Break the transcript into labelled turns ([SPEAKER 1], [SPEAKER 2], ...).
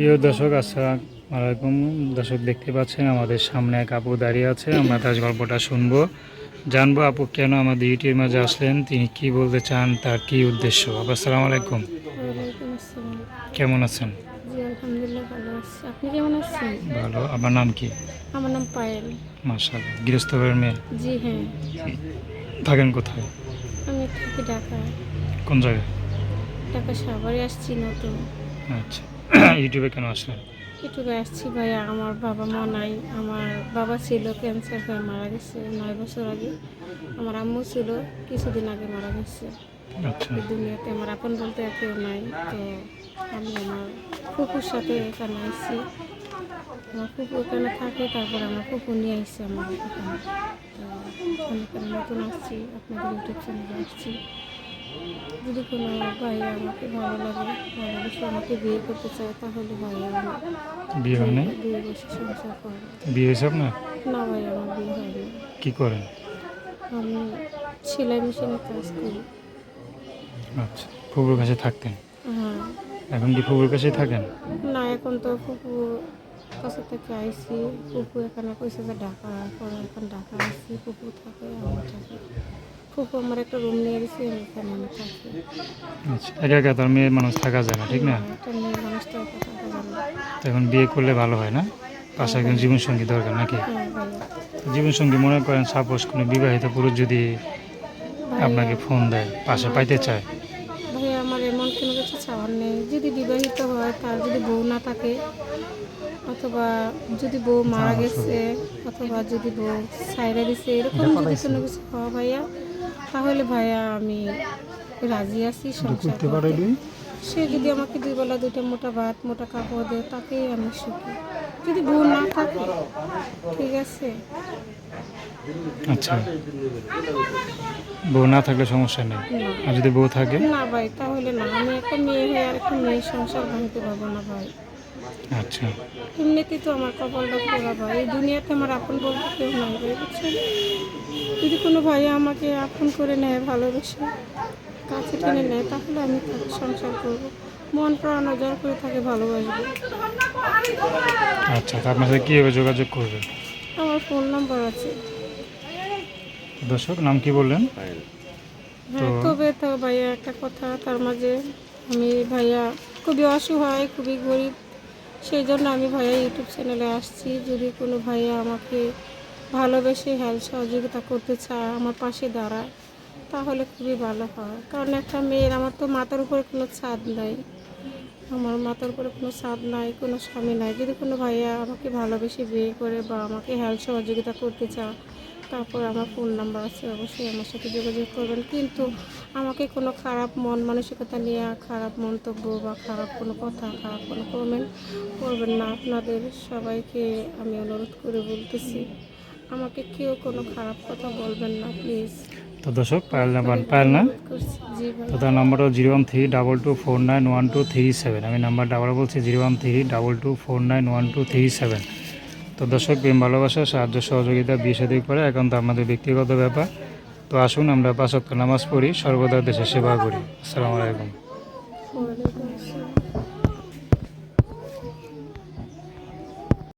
[SPEAKER 1] প্রিয় দর্শক আসসালামু আলাইকুম। দর্শক দেখতে পাচ্ছেন আমাদের সামনে এক আপু দাঁড়িয়ে আছে। আমরা তার গল্পটা শুনব। জানব আপু কেন আমাদের ইউটিউবের মাঝে আসলেন? তিনি কি বলতে চান? তার কি উদ্দেশ্য? আপু আসসালামু আলাইকুম। কেমন আছেন?
[SPEAKER 2] ভালো
[SPEAKER 1] আপনার নাম কি?
[SPEAKER 2] আমার নাম পায়েল।
[SPEAKER 1] মার্শাল গৃহস্থ মেয়ে?
[SPEAKER 2] জি হ্যাঁ।
[SPEAKER 1] থাকেন কোথায়?
[SPEAKER 2] আমি থাকি ঢাকায়।
[SPEAKER 1] কোন জায়গায়?
[SPEAKER 2] ঢাকা সাভারে আসছি নতুন।
[SPEAKER 1] আচ্ছা। ইউটিউবে কেন আসলেন
[SPEAKER 2] এটুকু আসছি ভাইয়া আমার বাবা মা নাই। আমার বাবা ছিল ক্যান্সার হয়ে মারা গেছে নয় বছর আগে। আমার আম্মু ছিল কিছুদিন আগে মারা গেছে।
[SPEAKER 1] আচ্ছা।
[SPEAKER 2] দুনিয়াতে আমার আপন বলতে কেউ নাই। তো আমি আমার ফুপুর সাথে এখানে আসছি আমার ফুপু এখানে থাকে তারপর আমার ফুপু নিয়ে আসছে আমার এখানে। তো আমি নতুন আসছি আপনাদের ইউটিউব চ্যানেলে আসছি। যদি কোনো ভাইয়া আমাকে ভালো লাগে ভালোবেসে আমাকে বিয়ে করতে চায় তাহলে ভাইয়া আমার
[SPEAKER 1] বিয়ে হয় নাই?
[SPEAKER 2] বিয়ে বসে সংসার করবে
[SPEAKER 1] বিয়ে হয়েছে আপনার?
[SPEAKER 2] না ভাই আমার বিয়ে হয়নি
[SPEAKER 1] কি করেন?
[SPEAKER 2] আমি সেলাই মেশিনে কাজ করি।
[SPEAKER 1] আচ্ছা ফুপুর কাছে থাকতেন?
[SPEAKER 2] হ্যাঁ।
[SPEAKER 1] এখন কি ফুপুর কাছেই থাকেন?
[SPEAKER 2] না এখন তো ফুপু কাছে থেকে আইসি। ফুপু এখানে কইছে যে ঢাকা এখন ঢাকা আইসি। ফুপু থাকে আমি থাকি। ফুপু আমার একটা রুম নিয়ে গেছি এখানে আমি থাকি
[SPEAKER 1] আচ্ছা একা একা তো আর মানুষ থাকা যায় না ঠিক না?
[SPEAKER 2] একটা একা থাকা না।
[SPEAKER 1] তো এখন বিয়ে করলে ভালো হয় না? পাশে একজন জীবনসঙ্গী দরকার নাকি?
[SPEAKER 2] হ্যাঁ
[SPEAKER 1] জীবনসঙ্গী মনে করেন সাপোজ কোনো বিবাহিত পুরুষ যদি আপনাকে ফোন দেয় পাশে পাইতে চায়।
[SPEAKER 2] ভাইয়া আমার এমন কোনো কিছু চাওয়ার নেই। যদি বিবাহিত হয় তার যদি বউ না থাকে অথবা যদি বউ মারা গেছে অথবা যদি বউ সাইডে দিছে এরকম যদি কোনো কিছু হয় ভাইয়া তাহলে ভাইয়া আমি রাজি আছি সংসার করতে। সে যদি আমাকে দুই বেলা দুইটা মোটা ভাত মোটা কাপড় দেয় তাকেই আমি সুখী। যদি বউ না থাকে ঠিক আছে?
[SPEAKER 1] আচ্ছা। বউ না থাকলে সমস্যা নেই। আর যদি বউ থাকে?
[SPEAKER 2] না ভাই তাহলে না। আমি একটা মেয়ে হয়ে আর একটা মেয়ের সংসার ভাঙতে পারব না ভাই।
[SPEAKER 1] আচ্ছা।
[SPEAKER 2] এমনিতেই তো আমার কপালটা পোড়া ভাই এই দুনিয়াতে আমার আপন বলতে কেউ নাই ভাই বুঝছেন? যদি কোনো ভাই আমাকে আপন করে নেয় ভালোবেসে কাছে টেনে নেয় তাহলে আমি তাকে সংসার করব। মন প্রাণ উজাড় করে তাকে ভালোবাসবো।
[SPEAKER 1] আচ্ছা তো আপনার সাথে কীভাবে যোগাযোগ করবে
[SPEAKER 2] আমার ফোন নাম্বার আছে।
[SPEAKER 1] দর্শক নাম কি বললেন?
[SPEAKER 2] হ্যাঁ তবে তো ভাইয়া একটা কথা তার মাঝে আমি ভাইয়া খুবই অসহায় খুবই গরিব। সেই জন্য আমি ভাইয়া ইউটিউব চ্যানেলে আসছি। যদি কোনো ভাইয়া আমাকে ভালোবেসে হেল্প সহযোগিতা করতে চায়, আমার পাশে দাঁড়ায়, তাহলে খুবই ভালো হয়। কারণ একটা মেয়ের, আমার তো মাথার উপরে কোনো ছাদ নাই। আমার মাথার উপরে কোনো ছাদ নাই, কোনো স্বামী নাই। যদি কোনো ভাইয়া আমাকে ভালোবেসে বিয়ে করে বা আমাকে হেল্প সহযোগিতা করতে চায় তারপর আমার ফোন নাম্বার আছে অবশ্যই আমার সাথে যোগাযোগ করবেন। কিন্তু আমাকে কোনো খারাপ মন মানসিকতা নিয়ে খারাপ মন্তব্য বা খারাপ কোনো কথা খারাপ কোনো কমেন্ট করবেন না। আপনাদের সবাইকে আমি অনুরোধ করে বলতেছি আমাকে কেউ কোনো খারাপ কথা বলবেন না প্লিজ
[SPEAKER 1] তো দর্শক পায়েল না পায়েল না? তো তার নাম্বার হলো zero one three double two four nine one two three seven. আমি নাম্বারটা আবার বলছি zero one three double two four nine one two three seven. তো দর্শক, প্রেম, ভালোবাসা, সাহায্য, সহযোগিতা, বিয়ে সাদী করে এখন তো আমাদের ব্যক্তিগত ব্যাপার। তো আসুন আমরা পাঁচক্ত নামাজ পড়ি, সর্বদা দেশের সেবা করি। আসসালামু আলাইকুম।